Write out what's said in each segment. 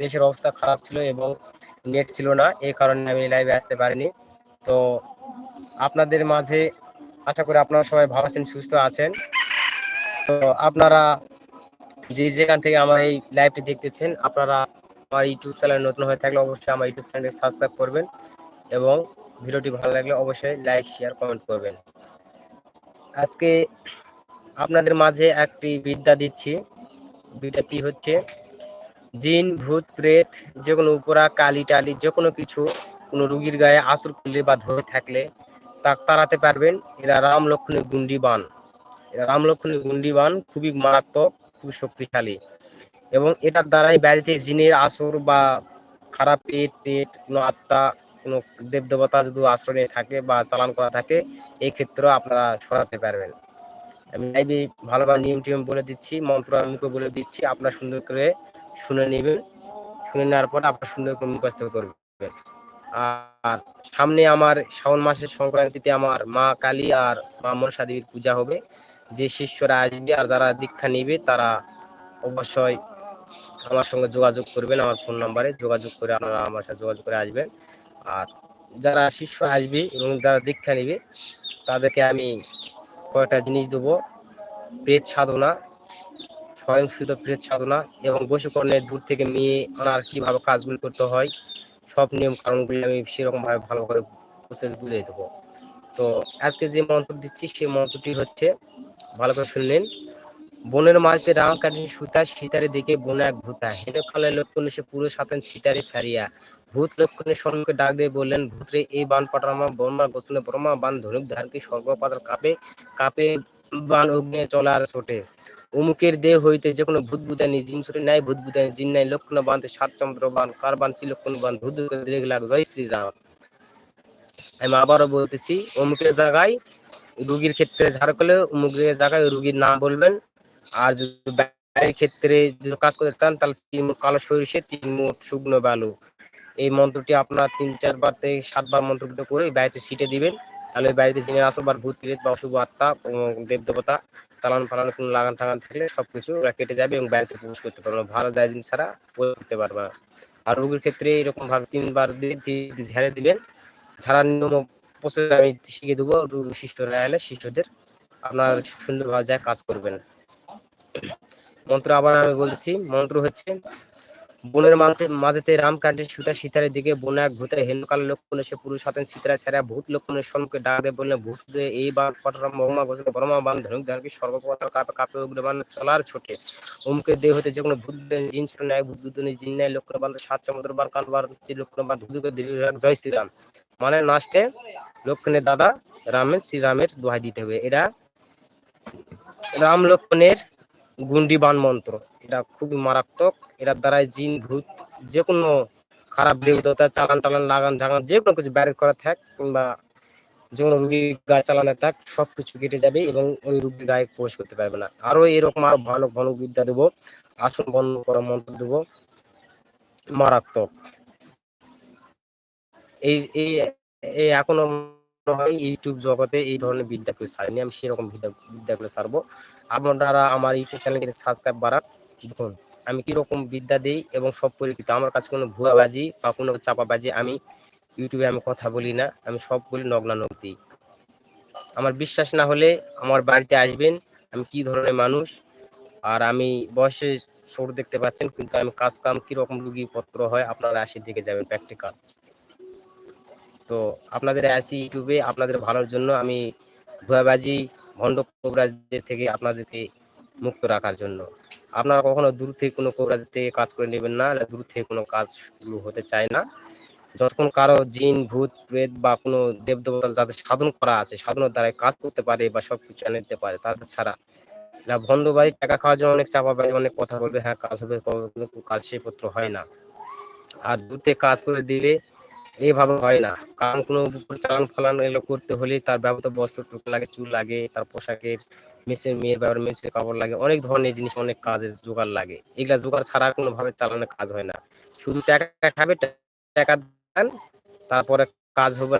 দেশের অবস্থা খারাপ ছিল এবং নেট ছিল না এই কারণে আমি লাইভে আসতে পারিনি। তো আপনাদের মাঝে আশা করি আপনারা সবাই ভালো আছেন, সুস্থ আছেন। তো আপনারা যে যেখান থেকে আমার এই লাইভটি দেখতেছেন, আপনারা আমার ইউটিউব চ্যানেল নতুন হয়ে থাকলে অবশ্যই আমার ইউটিউব চ্যানেলটি সাবস্ক্রাইব করবেন এবং ভিডিওটি ভালো লাগলে অবশ্যই লাইক শেয়ার কমেন্ট করবেন। আজকে আপনাদের মাঝে একটি বিদ্যা দিচ্ছি। বিদ্যাটি হচ্ছে জিন, ভূত, প্রেত যে কোনো উপরা, কালি টালি যে কোনো কিছু, কোনো রুগীর গায়ে আসর করলে বা ধরে থাকলে তা তাড়াতে পারবেন। এরা রাম লক্ষণের গুন্ডি বান এরা রাম লক্ষণের গুন্ডি বান খুবই মারাত্মক, খুবই শক্তিশালী। এবং এটার দ্বারাই বাড়িতে জিনের আসর বা খারাপ পেট, টেট, কোনো আত্মা, কোনো দেব দেবতা যদি আশ্রয় নিয়ে থাকে বা চালান করা থাকে, এই ক্ষেত্রেও আপনারা সরাতে পারবেন। আমি ভালোভাবে নিয়ম টিয়ম বলে দিচ্ছি মন্ত্র আমি বলে দিচ্ছি, আপনারা সুন্দর করে শুনে নেবেন। শুনে নেওয়ার পর আপনার সুন্দর করে মুখস্থ করবেন। আর সামনে আমার শ্রাবণ মাসের সংক্রান্তিতে আমার মা কালী আর মা মনসা দেবীর পূজা হবে। যে শিষ্যরা আসবে আর যারা দীক্ষা নেবে তারা অবশ্যই আমার সঙ্গে যোগাযোগ করবেন। আমার ফোন নাম্বারে যোগাযোগ করে আপনারা আমার সাথে যোগাযোগ করে আসবেন। আর যারা শিষ্য আসবে এবং যারা দীক্ষা নেবে, তাদেরকে আমি কয়েকটা জিনিস দেবো। প্রেত সাধনা সাধনা এবং দূর থেকে মেয়ে করতে হয়, সব নিয়ম কারণগুলি আমি ভালো করে প্রসেস তো আজকে যে মন্ত্র দিচ্ছি, সেই মন্ত্রটি হচ্ছে, ভালো করে শুনলেন বনের মাঝে রাম কাটিন সুতা সীতারে দিকে বনে এক ভূতা। হেন খালে লক্ষণ সে পুরো সাতেন সীতারে সারিয়া ভূত লক্ষণের সম্মুখে ডাক দিয়ে বললেন, ভূতরে, এই বান পাটামা ব্রহ্মা গোচনে ব্রহ্মা বান ধনুক ধারকে স্বর্গপাতাল কাপে কাপে বান অগ্নি চলার ছোটে। অমুকের দেহ হইতে যে কোনো ভূত বুদানি জিন ছোটে নাই ভূত বুদানি জিন নাই, লক্ষণ বানতে সাত চন্দ্র বান, কার বান চিলক্ষণ বান? ভূত লাগ জয় শ্রীরাম। আমি আবারও বলতেছি অমুকের জায়গায় রুগীর ক্ষেত্রে ঝাড় করলে অমুকের জায়গায় রুগীর নাম বলবেন। আর যদি বাইরের ক্ষেত্রে যদি কাজ করতে চান, তাহলে তিন কালো সরিষে, তিন মুঠ শুকনো বালু। এই মন্ত্রটি আপনার তিন, চারবার থেকে সাতবার মন্ত্রবিত করে বাড়িতে সিটে দিবেন। তাহলে বাড়িতে জিনে আসবার ভূত প্রেত বা অশুভ আত্মা দেব দেবতা, চালান ফালান কোনো লাগান টাগান থাকলে সবকিছু ওরা কেটে যাবে এবং বাড়িতে প্রবেশ করতে পারবে ভালো যায় জিনিস ছাড়া করতে পারবে না। আর রোগীর ক্ষেত্রে এরকম ভাবে তিনবার দিয়ে ঝেড়ে দিবেন। ঝাড়ার নিয়ম প্রসেস আমি শিখিয়ে দেবো। শিষ্টরা এলে শিষ্যদের আপনার সুন্দরভাবে যায় কাজ করবেন। মন্ত্র আবার আমি বলছি, মন্ত্র হচ্ছে বনের মাঝে মাঝেতে রামকান্ডের সুতা সীতারের দিকে বনে এক ভূতের হেনকাল লক্ষণ এসে পুরুষ হাতেন সীতারা ছেড়া ভূত লক্ষণের সম্মুখে ডাক দিয়ে বললেন, ভূত এই বার পটরাম মহমা বসে বর্মা বান ধনুক ধানকে সর্বপতার কাপে কাপে উগ্রবান চলার ছোটে। অমুকের দেহ হতে যে কোনো ভূত জিন ছোট ন্যায়, ভূত দুদনে জিন ন্যায় লক্ষণ বান সাত চমুদ্র বার কান বার লক্ষণ বান ধুদুকে জয় শ্রীরাম। মানে নাচতে লক্ষণের দাদা রামের শ্রীরামের দোহাই দিতে হবে। এরা রাম লক্ষণের গুন্ডিবান মন্ত্র। এটা খুবই মারাত্মক। এটার দ্বারাই জিন, ভূত যে কোনো খারাপ দেবতা চালান টালান, লাগান ঝাগান যে কোনো কিছু ব্যারেজ করা থাক কিংবা যে কোনো রুগী গায়ে চালানো থাক সব কিছু কেটে যাবে এবং ওই রুগীর গায়ে প্রবেশ করতে পারবে না। আরও এরকম আরও ভালো ঘন বিদ্যা দেবো, আসন বন্ধ করা মন্ত্র দেবো। মারাত্মক। এই এই এখনও হয় ইউটিউব জগতে এই ধরনের বিদ্যাগুলো ছাড়িনি। আমি সেরকম বিদ্যা বিদ্যাগুলো ছাড়বো। আপনারা আমার ইউটিউব চ্যানেলকে সাবস্ক্রাইব বাড়ান। দেখুন, আমি কীরকম বিদ্যা দিই এবং সব পরীক্ষিত। আমার কাছে কোনো ভুয়াবাজি বা কোনো চাপাবাজি আমি ইউটিউবে আমি কথা বলি না। আমি সব বলি নগ্নানক দিই আমার বিশ্বাস না হলে আমার বাড়িতে আসবেন। আমি কি ধরনের মানুষ? আর আমি বয়সে ছোট দেখতে পাচ্ছেন, কিন্তু আমি কাজ কাম কীরকম রুগী পত্র হয়, আপনারা আসে দিকে যাবেন। প্র্যাকটিক্যাল তো আপনাদের আসি ইউটিউবে আপনাদের ভালোর জন্য আমি ভুয়াবাজি ভণ্ড কবিরাজদের থেকে আপনাদেরকে মুক্ত রাখার জন্য। আপনারা কখনো দূর থেকে কোনো কবিরাজ থেকে কাজ করে নেবেন না দূর থেকে কোনো কাজ শুরু হতে চায় না। যতক্ষণ কারও জিন, ভূত প্রেত বা কোনো দেব দেবতা যাদের সাধন করা আছে, সাধনের দ্বারা কাজ করতে পারে বা সব কিছু এনে দিতে পারে, তাদের ছাড়া। না, ভণ্ডবাজি, টাকা খাওয়ার জন্য অনেক চাপা চাপাবাজি অনেক কথা বলবে হ্যাঁ কাজ হবে, কাজ সেই পত্র হয় না। আর দূর থেকে কাজ করে দিলে এইভাবে হয় না। কারণ কোনো চালান ফালান এগুলো করতে হলে তার ব্যবহৃত বস্ত্র টুকু লাগে, চুল লাগে, তার পোশাকের মেসের মেয়ের ব্যবহার মেসের কাপড় লাগে, অনেক ধরনের জিনিস, অনেক কাজের জোগাড় লাগে। এগুলা জোগাড় ছাড়া কোনো ভাবে চালানোর কাজ হয় না। শুধু টাকা খাবে, টাকা দেন, তারপরে কাজ হবে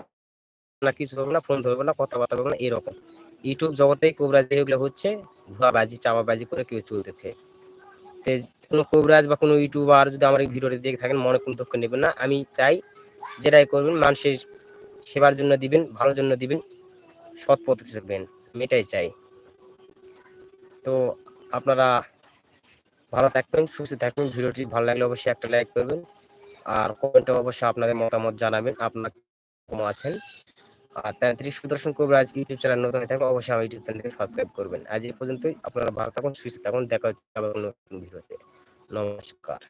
না, কিছু হবে না, ফোন ধরবে না, কথাবার্তা হবে না, এরকম। ইউটিউব জগতেই কোবরা যেগুলো হচ্ছে ভুয়াবাজি চাপাবাজি করে কেউ চলতেছে। কোনো কবিরাজ বা কোনো ইউটিউবার যদি আমার এই ভিডিওটি দেখে থাকেন, মনে কোনো দুঃখ নেবেন না। আমি চাই যেটাই করবেন মানুষের সেবার জন্য দিবেন, ভালোর জন্য দিবেন, সৎ পথে চলবেন আমি এটাই চাই। তো আপনারা ভালো থাকবেন, সুস্থ থাকবেন, ভিডিওটি ভালো লাগলে অবশ্যই একটা লাইক করবেন, আর কমেন্টে অবশ্যই আপনাদের মতামত জানাবেন, আপনার কম আছেন? আর তান্ত্রিক সুদর্শন কবিরাজ ইউটিউব চ্যানেল নতুন হয়ে থাকলে অবশ্যই আমার ইউটিউব চ্যানেলকে সাবস্ক্রাইব করবেন। আজ এই পর্যন্তই, আপনারা ভালো থাকুন, সুস্থ থাকুন, দেখা হচ্ছে আবার নতুন ভিডিওতে। নমস্কার।